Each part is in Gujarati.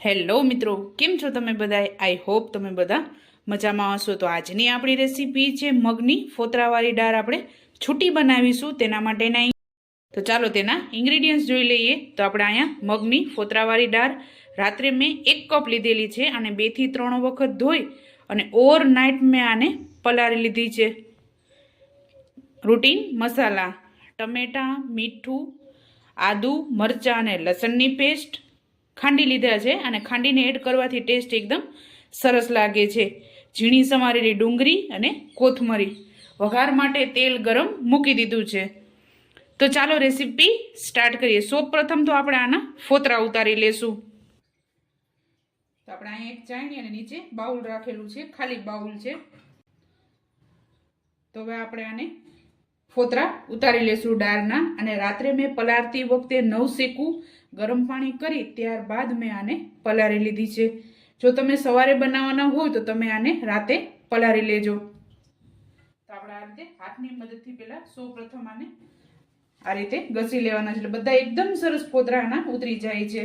હેલો મિત્રો, કેમ છો તમે બધા? આઈ હોપ તમે બધા મજામાં હશો. તો આજની આપણી રેસીપી છે મગની ફોતરાવાળી દાળ આપણે છૂટી બનાવીશું તેના માટેના તો ચાલો તેના ઇન્ગ્રીડિયન્ટ્સ જોઈ લઈએ. તો આપણે અહીંયા મગની ફોતરાવાળી દાળ રાત્રે મેં એક કપ લીધેલી છે અને બેથી ત્રણ વખત ધોઈ અને ઓવર નાઇટ મેં આને પલાળી લીધી છે. રૂટીન મસાલા, ટમેટાં, મીઠું, આદુ, મરચાં અને લસણની પેસ્ટ ખાંડી લીધા છે અને ખાંડીને એડ કરવાથી ટેસ્ટ એકદમ સરસ લાગે છે. ઝીણી સમારેલી ડુંગળી અને કોથમરી. વઘાર માટે તેલ ગરમ મૂકી દીધું છે. તો ચાલો રેસીપી સ્ટાર્ટ કરીએ. સૌ પ્રથમ તો આપણે આના ફોતરા ઉતારી લેશું. તો આપણે અહીંયા એક ચાયણી અને નીચે બાઉલ રાખેલું છે. ખાલી બાઉલ છે. તો હવે આપણે આને ફોતરા ઉતારી લેશું ડાળના અને રાત્રે મેં પલાળતી વખતે નવ શેકું ગરમ પાણી કરી ત્યારબાદ મેં આને પલાળી લીધી છે. જો તમે સવારે બનાવવાના હોય તો તમે આને રાતે પલાળી લેજો. તો આપણે આ રીતે હાથની મદદથી પહેલાં સૌ પ્રથમ આને આ રીતે ઘસી લેવાના છે. એટલે બધા એકદમ સરસ ફોતરાના ઉતરી જાય છે.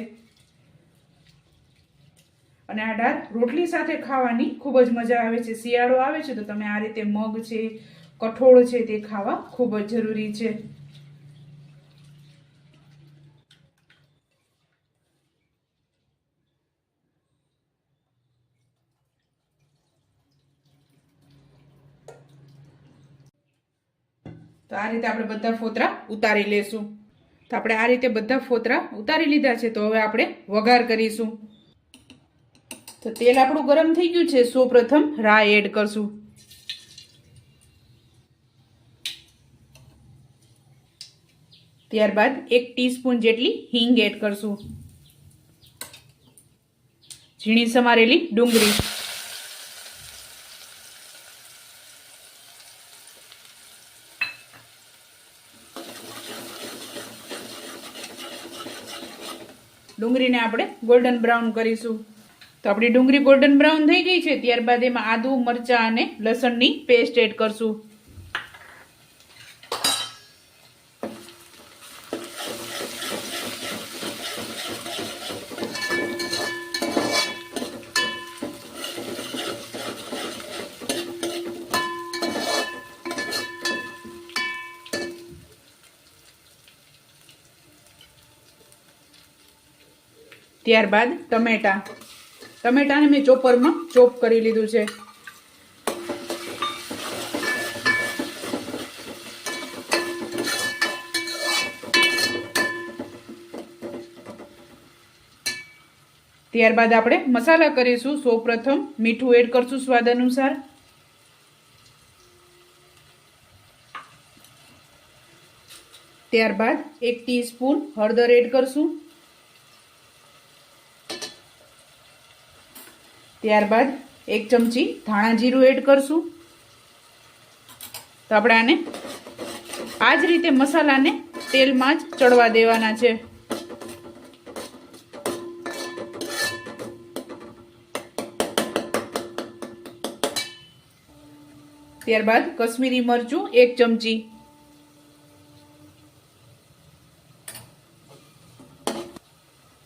અને આ ડાળ રોટલી સાથે ખાવાની ખૂબ જ મજા આવે છે. શિયાળો આવે છે તો તમે આ રીતે મગ છે કઠોળ છે તે ખાવા ખૂબ જ જરૂરી છે. તો આ રીતે આપણે બધા ફોતરા ઉતારી લેશું. તો આપણે આ રીતે બધા ફોતરા ઉતારી લીધા છે, તો હવે આપણે વઘાર કરીશું. તો તેલ આપણું ગરમ થઈ ગયું છે સૌ પ્રથમ રાઈ એડ કરશું. ત્યારબાદ એક ટીસ્પૂન જેટલી હિંગ એડ કરશું. ઝીણી સમારેલી ડુંગળી. ડુંગળીને આપણે ગોલ્ડન બ્રાઉન કરીશું. તો આપણી ડુંગળી ગોલ્ડન બ્રાઉન થઈ ગઈ છે, ત્યારબાદ એમાં આદુ, મરચાં અને લસણની પેસ્ટ એડ કરશું. ત્યારબાદ ટમેટા. ટમેટાને મેં ચોપરમાં ચોપ કરી લીધું છે. ત્યારબાદ આપણે મસાલા કરીશું. સૌ પ્રથમ મીઠું એડ કરશું સ્વાદ અનુસાર. ત્યારબાદ એક ટીસ્પૂન હળદર એડ કરશું. ત્યારબાદ એક ચમચી ધાણા જીરું એડ કરશું. તો આપણે આને આ જ રીતે મસાલાને તેલમાં જ ચડવા દેવાના છે. ત્યારબાદ કશ્મીરી મરચું એક ચમચી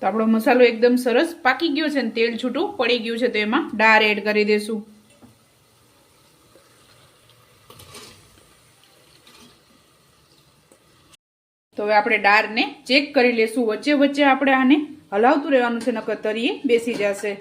તો આપણો મસાલો એકદમ સરસ પાકી ગયો છે ને તેલ છૂટું પડી ગયું છે તો એમાં ડાર એડ કરી દેશું. તો હવે આપણે દાળને ચેક કરી લેશું. વચ્ચે વચ્ચે આપણે આને હલાવતું રહેવાનું છે, નકર તરીએ બેસી જશે.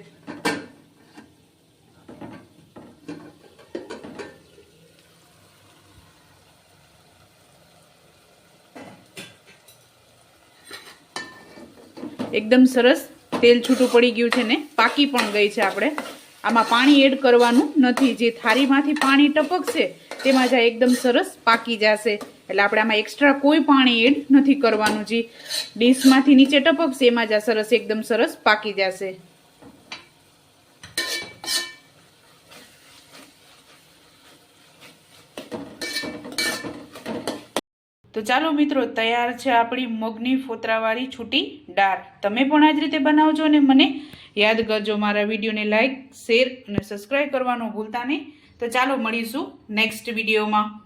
એકદમ સરસ તેલ છૂટું પડી ગયું છે ને, પાકી પણ ગઈ છે આપણે. આમાં પાણી એડ કરવાનું નથી. જે થાળીમાંથી પાણી ટપકશે, તેમાં જ એકદમ સરસ પાકી જશે. એટલે આપણે આમાં એક્સ્ટ્રા કોઈ પાણી એડ નથી કરવાનું જે. ડીશમાંથી નીચે ટપકશે, એમાં જ સરસ એકદમ સરસ પાકી જશે. તો ચાલો મિત્રો, તૈયાર છે આપણી મગની ફોતરાવાળી છૂટી દાળ તમે પણ આ જ રીતે બનાવજો અને મને યાદ કરજો મારા વિડીયોને લાઇક શેર અને સબસ્ક્રાઈબ કરવાનું ભૂલતા નહીં. તો ચાલો મળીશું નેક્સ્ટ વિડીયોમાં.